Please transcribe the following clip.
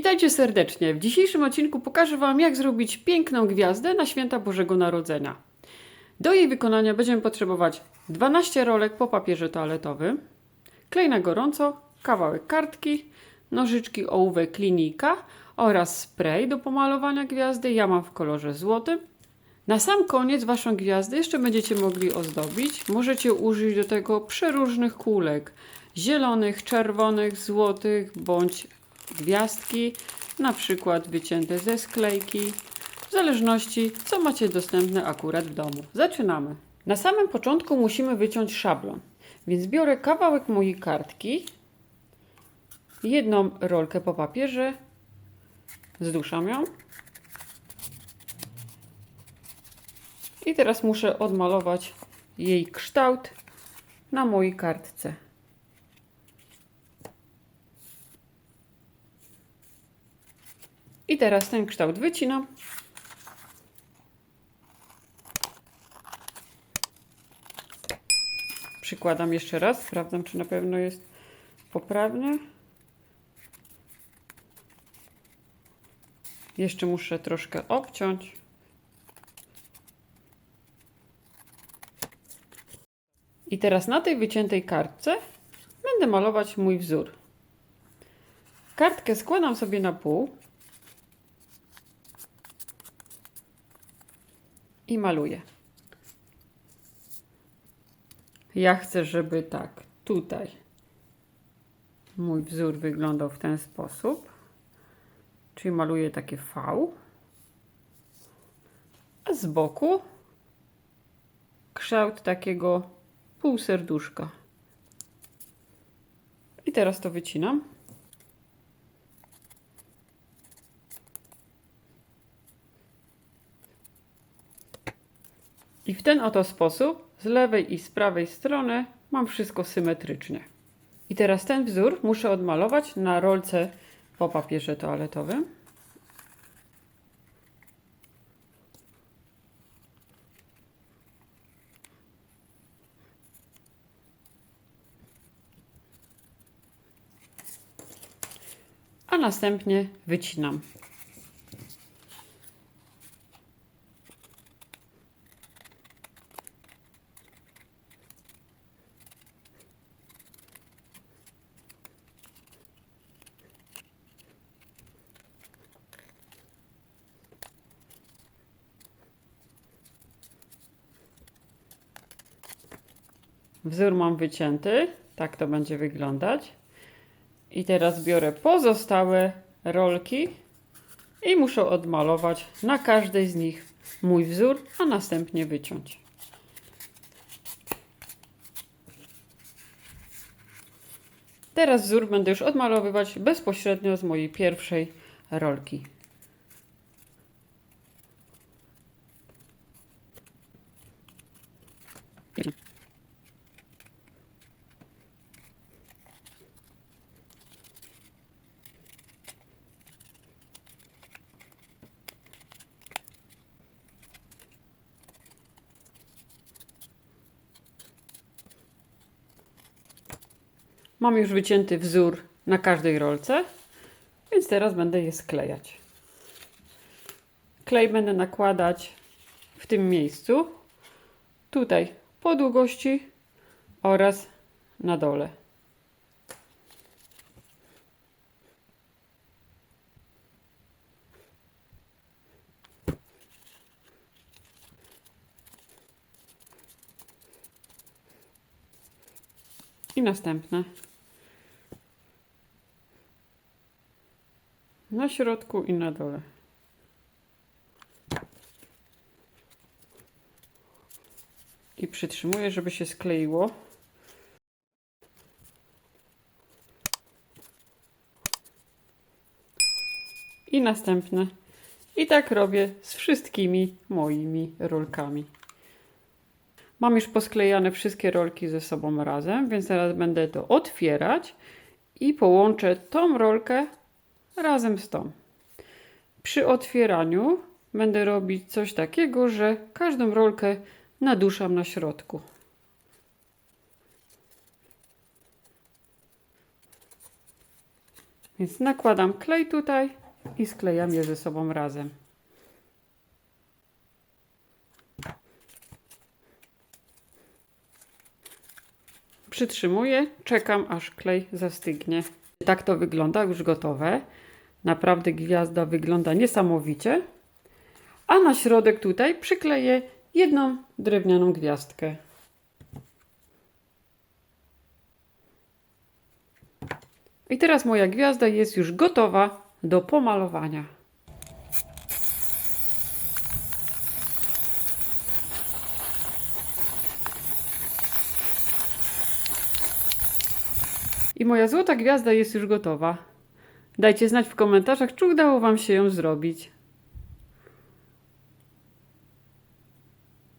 Witajcie serdecznie. W dzisiejszym odcinku pokażę Wam, jak zrobić piękną gwiazdę na święta Bożego Narodzenia. Do jej wykonania będziemy potrzebować 12 rolek po papierze toaletowym, klej na gorąco, kawałek kartki, nożyczki ołówek linijka oraz spray do pomalowania gwiazdy. Ja mam w kolorze złotym. Na sam koniec Waszą gwiazdę jeszcze będziecie mogli ozdobić. Możecie użyć do tego przeróżnych kulek. Zielonych, czerwonych, złotych bądź gwiazdki, na przykład wycięte ze sklejki, w zależności co macie dostępne akurat w domu. Zaczynamy. Na samym początku musimy wyciąć szablon, więc biorę kawałek mojej kartki, jedną rolkę po papierze, zduszam ją i teraz muszę odmalować jej kształt na mojej kartce. I teraz ten kształt wycinam. Przykładam jeszcze raz, sprawdzam czy na pewno jest poprawnie. Jeszcze muszę troszkę obciąć. I teraz na tej wyciętej kartce będę malować mój wzór. Kartkę składam sobie na pół. I maluję. Ja chcę, żeby tak tutaj mój wzór wyglądał w ten sposób. Czyli maluję takie V. A z boku kształt takiego półserduszka. I teraz to wycinam. I w ten oto sposób z lewej i z prawej strony mam wszystko symetrycznie. I teraz ten wzór muszę odmalować na rolce po papierze toaletowym. A następnie wycinam. Wzór mam wycięty, tak to będzie wyglądać. I teraz biorę pozostałe rolki i muszę odmalować na każdej z nich mój wzór, a następnie wyciąć. Teraz wzór będę już odmalowywać bezpośrednio z mojej pierwszej rolki. Mam już wycięty wzór na każdej rolce, więc teraz będę je sklejać. Klej będę nakładać w tym miejscu, tutaj po długości oraz na dole. I następne. Na środku i na dole. I przytrzymuję, żeby się skleiło. I następne. I tak robię z wszystkimi moimi rolkami. Mam już posklejane wszystkie rolki ze sobą razem, więc teraz będę to otwierać i połączę tą rolkę razem z tą. Przy otwieraniu będę robić coś takiego, że każdą rolkę naduszam na środku. Więc nakładam klej tutaj i sklejam je ze sobą razem. Przytrzymuję, czekam aż klej zastygnie. Tak to wygląda, już gotowe. Naprawdę gwiazda wygląda niesamowicie. A na środek tutaj przykleję jedną drewnianą gwiazdkę. I teraz moja gwiazda jest już gotowa do pomalowania. I moja złota gwiazda jest już gotowa. Dajcie znać w komentarzach, czy udało Wam się ją zrobić.